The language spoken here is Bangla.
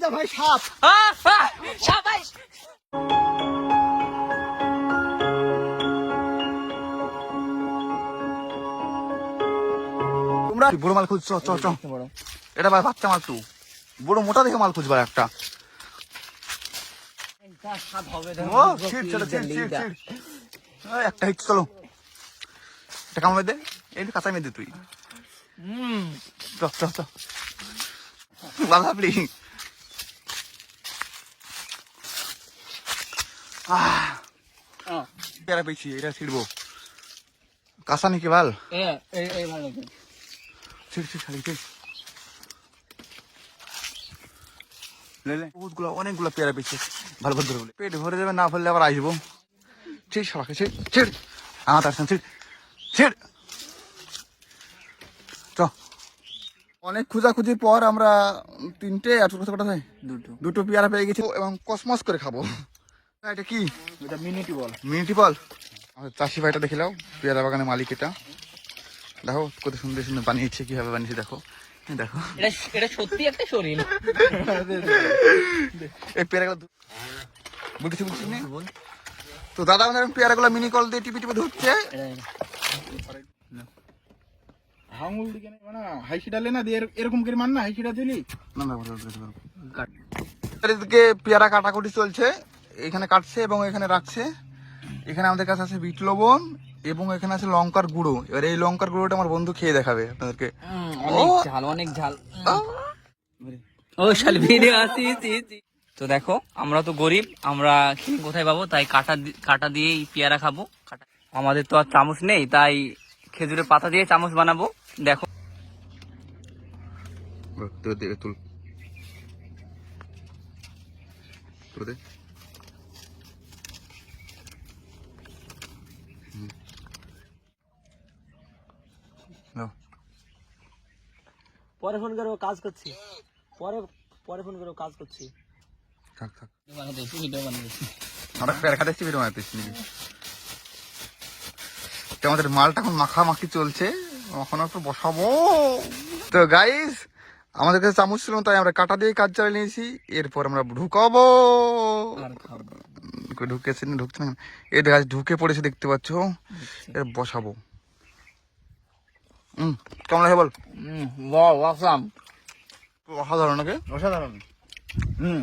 যা ভাই সাপ। আহ, সাবাস। তোমরা বড় মাল খুঁজ চ চ এটা ভাই বাচ্চা মাল তো। বড় মোটা দেখে মাল খুঁজবার একটা। একটা হিট চলো। এটা কামড়ে দে এই কাঁচা মেয়ে দে তুই চ চ চ। বাধা পেয়ারা পেয়েছি এটা ছিড়বো। কাঁচা নাকি ভালো। ছিড় ছিড় খালি ছিড়। বহুতগুলো অনেকগুলো পেয়ারা পেয়েছে। ভালো ভালো ধরে বলে পেট ভরে যাবে না আবার আসব। ছিড় সবাকে ছিড় ছিড়। আমার তার ছিড় ছিড়। চ। অনেক খোঁজাখুঁজির পর আমরা তিনটে আর কটা দুটো। দুটো পেয়ারা পেয়ে গেছি এবং কসমস করে খাব। এটা কি? এটা মিনিটি বল। মিনিটি বল? আমাদের চাষি ভাইটা দেখে নাও পেয়ারা বাগানের মালিক এটা। দেখো কত সুন্দর সুন্দর বানিয়েছে কীভাবে বানিয়েছে দেখো। দেখো। এটা এটা সত্যি একটা শরীর। এই পেয়ারাগুলো ধু- বলতেছি বলছিস তো দাদা আমাদের পেয়ারাগুলো মিনি কল দিয়ে টিপি টিপি ধুচ্ছে আঙুল দিকে নেই মানে হাইসি ডালে না দিয়ে এরকম করে মান না হাইসিটা দিলি। না না পেয়ারা কাটাকুটি চলছে। এখানে কাটছে এবং এখানে রাখছে। এখানে আমাদের কাছে আছে বিট লবণ এবং এখানে আছে লঙ্কার গুঁড়ো। এবার এই লঙ্কার গুঁড়োটা আমার বন্ধু খেয়ে দেখাবে আপনাদেরকে। অনেক ঝাল অনেক ঝাল। ও শাল ভিডিও আসি তো দেখো আমরা তো গরিব আমরা কোথায় পাবো? তাই কাটা কাটা দিয়েই পেয়ারা খাব। আমাদের তো আর চামচ নেই তাই খেজুরের পাতা দিয়ে চামচ বানাবো। দেখো। তুল তুলে দে হুম। নাও। পরে ফোন করব কাজ করছি। পরে পরে ফোন করব কাজ করছি। থাক থাক। বানাতেছি ভিডিও বানাতেছি আমরা পেয়ারা খাটাচ্ছি মারতেছি নাকি? তো আমাদের মালটা এখন মাখামাখি চলছে এখন একটু বসাবো। তো গাইস আমাদের কাছে চামচ ছিল তাই আমরা কাটা দিয়ে কাজ চালিয়ে নিয়েছি এরপর আমরা ঢুকাবো। আর ঢুকেছে না। ঢুকছে না এই গাছ ঢুকে পড়েছে দেখতে পাচ্ছ? এর বসাবো। হুম কেমন লাগে বল? ওয়াও অসাম অসাধারণ নাকি? অসাধারণ। হুম